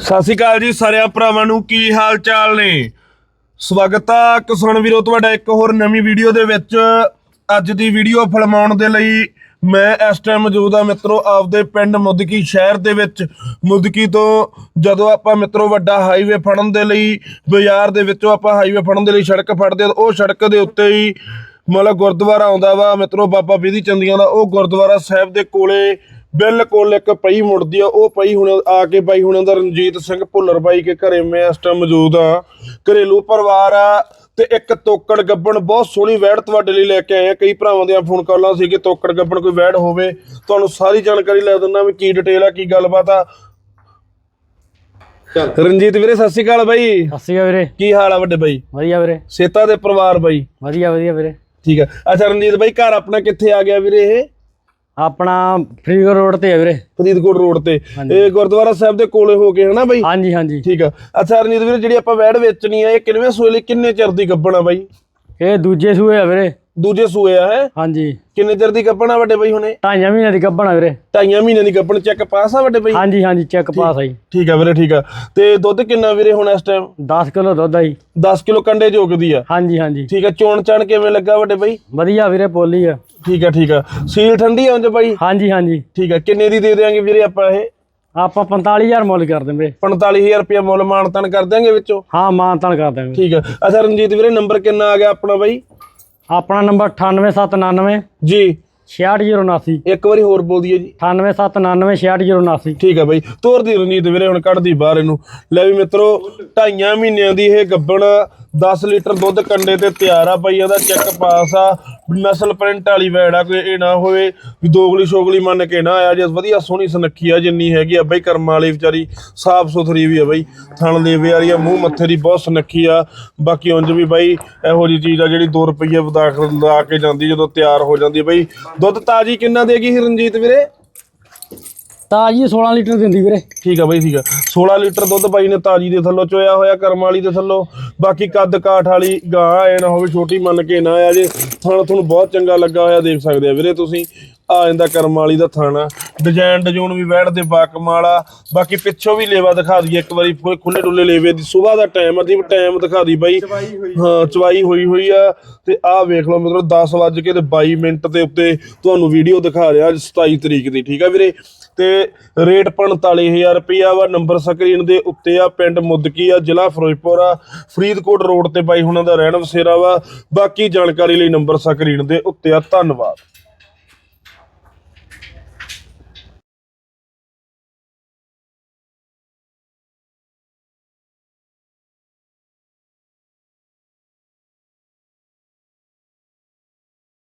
ਸਤਿ ਸ਼੍ਰੀ ਅਕਾਲ ਜੀ ਸਾਰਿਆਂ ਭਰਾਵਾਂ ਨੂੰ, ਕੀ ਹਾਲ ਚਾਲ ਨੇ? ਸਵਾਗਤ ਆ ਕਿਸਾਨ ਵੀਰੋ, ਤੁਹਾਡਾ ਇੱਕ ਹੋਰ ਨਵੀਂ ਵੀਡੀਓ ਦੇ ਵਿੱਚ। ਅੱਜ ਦੀ ਵੀਡੀਓ ਫਿਲਮਾਉਣ ਦੇ ਲਈ ਮੈਂ ਇਸ ਟਾਈਮ ਮੌਜੂਦ ਆ ਮਿੱਤਰੋ, ਆਪਦੇ ਪਿੰਡ ਮੁਦਕੀ ਸ਼ਹਿਰ ਦੇ ਵਿੱਚ। ਮੁਦਕੀ ਤੋਂ ਜਦੋਂ ਆਪਾਂ ਮਿੱਤਰੋ ਵੱਡਾ ਹਾਈਵੇ ਫੜਨ ਦੇ ਲਈ, ਬਾਜ਼ਾਰ ਦੇ ਵਿੱਚੋਂ ਆਪਾਂ ਹਾਈਵੇ ਫੜਨ ਦੇ ਲਈ ਸੜਕ ਫੜਦੇ ਉਹ ਸੜਕ ਦੇ ਉੱਤੇ ਹੀ ਮਤਲਬ ਗੁਰਦੁਆਰਾ ਆਉਂਦਾ ਵਾ। ਮਿੱਤਰੋ, ਬਾਬਾ ਬੀਦੀ ਚੰਦੀਆਂ ਦਾ ਉਹ ਗੁਰਦੁਆਰਾ ਸਾਹਿਬ ਦੇ ਕੋਲੇ ਬਿਲਕੁਲ ਇੱਕ ਪਈ ਮੁੜਦੀ ਆ ਉਹ ਪਈ ਹੁਣ ਆ ਕੇ ਬਾਈ ਹੁਣਾਂ ਦਾ ਰਣਜੀਤ ਸਿੰਘ ਭੁੱਲਰ ਬਾਈ ਕੇ ਘਰੇ ਮੈਂ ਇਸ ਟਾਈਮ ਮੌਜੂਦ ਆ। ਘਰੇਲੂ ਪਰਿਵਾਰ ਆ ਤੇ ਇੱਕ ਤੋਕੜ ਗੱਬਣ ਬਹੁਤ ਸੋਹਣੀ ਵੈੜ ਤੁਹਾਡੇ ਲਈ ਲੈ ਕੇ ਆਏ ਆ। ਕਈ ਭਰਾਵਾਂ ਦੀਆਂ ਫੋਨ ਕਾਲਾਂ ਸੀ ਕਿ ਤੋਕੜ ਗੱਬਣ ਕੋਈ ਵੈੜ ਹੋਵੇ। ਤੁਹਾਨੂੰ ਸਾਰੀ ਜਾਣਕਾਰੀ ਲੈ ਦਿੰਦਾ ਵੀ ਕੀ ਡਿਟੇਲ ਆ ਕੀ ਗੱਲਬਾਤ ਆ। ਰਣਜੀਤ ਵੀਰੇ ਸਤਿ ਸ਼੍ਰੀ ਅਕਾਲ ਬਾਈ। ਸਤਿ ਸ਼੍ਰੀ ਅਕਾਲ ਵੀਰੇ। ਕੀ ਹਾਲ ਆ ਵੱਡੇ ਬਾਈ? ਵਧੀਆ ਵੀਰੇ। ਸੇਤਾ ਦੇ ਪਰਿਵਾਰ ਬਾਈ। ਵਧੀਆ ਵਧੀਆ ਵੀਰੇ। ਠੀਕ ਆ। ਅੱਛਾ ਰਣਜੀਤ ਬਾਈ ਘਰ ਆਪਣਾ ਕਿੱਥੇ ਆ ਗਿਆ ਵੀਰੇ ਇਹ? ਆਪਣਾ ਫਰੀਦਕੋਟ ਰੋਡ ਤੇ ਹੈ ਵੀਰੇ। ਫਰੀਦਕੋਟ ਰੋਡ ਤੇ। ਇਹ ਗੁਰਦੁਆਰਾ ਸਾਹਿਬ ਦੇ ਕੋਲੇ ਹੋ ਕੇ ਹਨਾ ਬਾਈ? ਹਾਂਜੀ ਹਾਂਜੀ। ਠੀਕ ਆ। ਅੱਛਾ ਰਣਜੀਤ ਵੀਰੇ ਜਿਹੜੀ ਆਪਾਂ ਵੈੜ ਵੇਚਣੀ ਆ ਇਹ ਕਿੰਨਵੇਂ ਸੂਏ ਲਈ ਕਿੰਨੇ ਚਿਰ ਦੀ ਗੱਬਣ ਬਾਈ? ਇਹ ਦੂਜੇ ਸੂਏ ਆ ਵੀਰੇ। ਦੂਜੇ ਸੂਏ ਆ ਹੈ? ਹਾਂਜੀ। ਕਿੰਨੇ ਚਿਰ ਦੀ ਆ ਵੱਡੇ ਬਾਈ ਹੁਣੇ? ਢਾਈਆਂ ਮਹੀਨੇ ਦੀ ਗੱਭਣਾ ਵੀਰੇ। ਢਾਈਆਂ ਮਹੀਨਿਆਂ ਦੀ ਗੱਬਣ ਚੈੱਕ ਪਾਸ ਆ ਵੱਡੇ ਬਾਈ? ਹਾਂਜੀ ਹਾਂਜੀ ਚੈੱਕ ਪਾਸ ਆਈ ਠੀਕ ਆ ਵੀਰੇ ਠੀਕ ਆ। ਤੇ ਦੁੱਧ ਕਿੰਨਾ ਵੀਰੇ ਹੁਣ ਇਸ ਟਾਈਮ 10 ਕਿਲੋ ਦੁੱਧ ਆਈ 10 ਕਿਲੋ ਕੰਡੇ ਜੋਗਦੀ ਆ। ਹਾਂਜੀ ਹਾਂਜੀ। ਠੀਕ ਆ ਚੋਣ ਚਾਣ ਕਿਵੇਂ ਲੱਗਾ ਵੱਡੇ ਬਾਈ? ਵਧੀਆ ਵੀਰੇ ਪੋਲੀ ਆ। ਠੀਕ ਆ ਠੀਕ ਆ। ਸੀਲ ਠੰਡੀ ਆ ਉਂਝ ਬਾਈ? ਹਾਂਜੀ ਹਾਂਜੀ। ਠੀਕ ਆ ਕਿੰਨੇ ਦੀ ਦੇ ਦੇਾਂਗੇ ਵੀਰੇ ਆਪਾਂ ਇਹ? ਆਪਾਂ 45000 ਮੁੱਲ ਕਰ ਦਿੰਦੇ। ਵੀਰੇ 45000 ਰੁਪਏ ਮੁੱਲ ਮਾਨਤਨ ਕਰ ਦਿਆਂਗੇ ਵਿੱਚੋਂ? ਹਾਂ ਮਾਨਤਾਨ ਕਰ ਦਾਂਗੇ ਠੀਕ ਆ। ਅੱਛਾ ਰਣਜੀਤ ਵੀਰੇ ਨੰਬਰ ਕਿੰਨਾ ਆ ਗਿਆ ਆਪਣਾ ਬਾਈ? ਆਪਣਾ ਨੰਬਰ 98799 ਜੀ। 66079 ਇੱਕ ਵਾਰੀ ਹੋਰ ਬੋਲ ਦਈਏ ਜੀ। 98799 66079 ਠੀਕ ਆ ਬਾਈ। ਤੋਰ ਦੀ ਰਣਜੀਤ ਵੀਰੇ ਹੁਣ ਕੱਢਦੀ ਬਾਹਰ ਇਹਨੂੰ। ਲੈ ਵੀ ਮਿੱਤਰੋ ਢਾਈਆਂ ਮਹੀਨਿਆਂ ਦੀ ਇਹ ਗੱਬਣ 10 ਲੀਟਰ ਦੁੱਧ ਕੰਡੇ ਤੇ ਤਿਆਰ ਆ ਬਾਈ ਇਹਦਾ ਚੈੱਕ ਪਾਸ ਆ। ਨਸਲ ਪ੍ਰਿੰਟ ਵਾਲੀ ਵੈੜ ਆ, ਕੋਈ ਇਹ ਨਾ ਹੋਵੇ ਵੀ ਦੋਗਲੀ ਸ਼ੋਗਲੀ ਮੰਨ ਕੇ ਨਾ ਆਇਆ। ਜੇ ਵਧੀਆ ਸੋਹਣੀ ਸੁਨੱਖੀ ਆ, ਜਿੰਨੀ ਹੈਗੀ ਆ ਬਈ, ਕਰਮ ਵਾਲੀ ਵਿਚਾਰੀ ਸਾਫ਼ ਸੁਥਰੀ ਵੀ ਆ ਬਈ। ਥਣ ਲੇਵੇ ਵਾਲੀ ਆ, ਮੂੰਹ ਮੱਥੇ ਦੀ ਬਹੁਤ ਸੁਨੱਖੀ ਆ। ਬਾਕੀ ਉਂਝ ਵੀ ਬਈ, ਇਹੋ ਜੀ ਚੀਜ਼ ਆ ਜਿਹੜੀ 2 ਰੁਪਏ ਵਧਾ ਲਾ ਕੇ ਜਾਂਦੀ, ਜਦੋਂ ਤਿਆਰ ਹੋ ਜਾਂਦੀ ਬਈ। ਦੁੱਧ ਤਾਜੀ ਕਿੰਨਾ ਦੇਗੀ ਰਣਜੀਤ ਵੀਰੇ? ਤਾਜੀ 16 ਲੀਟਰ ਦਿੰਦੀ ਵੀਰੇ। ਠੀਕ ਆ ਬਾਈ, ਠੀਕ ਆ। 16 ਲੀਟਰ ਦੁੱਧ ਬਾਈ ਨੇ ਤਾਜੀ ਦੇ ਥੱਲੋਂ ਚੋਇਆ ਹੋਇਆ, ਕਰਮ ਵਾਲੀ ਦੇ ਥੱਲੋਂ। ਬਾਕੀ ਕੱਦ ਕਾਠ ਵਾਲੀ ਗਾਂ ਐ ਨਾ ਹੋਵੇ, ਛੋਟੀ ਮੰਨ ਕੇ ਨਾ ਆ ਜੇ। ਥਣ ਤੁਹਾਨੂੰ ਬਹੁਤ ਚੰਗਾ ਲੱਗਾ ਹੋਇਆ, ਦੇਖ ਸਕਦੇ ਆ ਵੀਰੇ ਤੁਸੀਂ। ਆ ਜਾਂਦਾ ਕਰਮ ਵਾਲੀ ਦਾ ਥਾਣਾ। ਡਿਜ਼ਾਈਨ ਡਜੂਨ ਵੀ ਬੈਠ ਦੇ ਬਾਕਮਾਲ। ਬਾਕੀ ਪਿੱਛੋਂ ਵੀ ਲੇਵਾ ਦਿਖਾ ਦਈਏ ਇੱਕ ਵਾਰੀ ਖੁੱਲੇ ਡੁੱਲੇ ਲੇਵੇ ਦੀ। ਸਵੇਰ ਦਾ ਟਾਈਮ ਆ ਦੀ ਟਾਈਮ ਦਿਖਾ ਦੀ ਬਾਈ। ਹਾਂ ਚਵਾਈ ਹੋਈ ਹੋਈ ਆ। ਤੇ ਆਹ ਵੇਖ ਲਓ ਮਤਲਬ 10 ਵੱਜ ਕੇ ਤੇ 22 ਮਿੰਟ ਦੇ ਉੱਤੇ ਤੁਹਾਨੂੰ ਵੀਡੀਓ ਦਿਖਾ ਰਿਹਾ ਅੱਜ 27 ਤਰੀਕ ਦੀ ਠੀਕ ਆ ਵੀਰੇ? ਤੇ ਰੇਟ 45000 ਰੁਪਇਆ ਵਾ ਨੰਬਰ ਸਕਰੀਨ ਦੇ ਉੱਤੇ ਆ ਪਿੰਡ ਮੁੱਦਕੀ ਆ ਜ਼ਿਲ੍ਹਾ ਫਿਰੋਜ਼ਪੁਰ ਆ। ਫਰੀਦਕੋਟ ਰੋਡ ਤੇ ਬਾਈ ਹੁਣਾਂ ਦਾ ਰਹਿਣ ਵਸੇਰਾ ਵਾ। ਬਾਕੀ ਜਾਣਕਾਰੀ ਲਈ ਨੰਬਰ ਸਕਰੀਨ ਦੇ ਉੱਤੇ ਆ ਧੰਨਵਾਦ।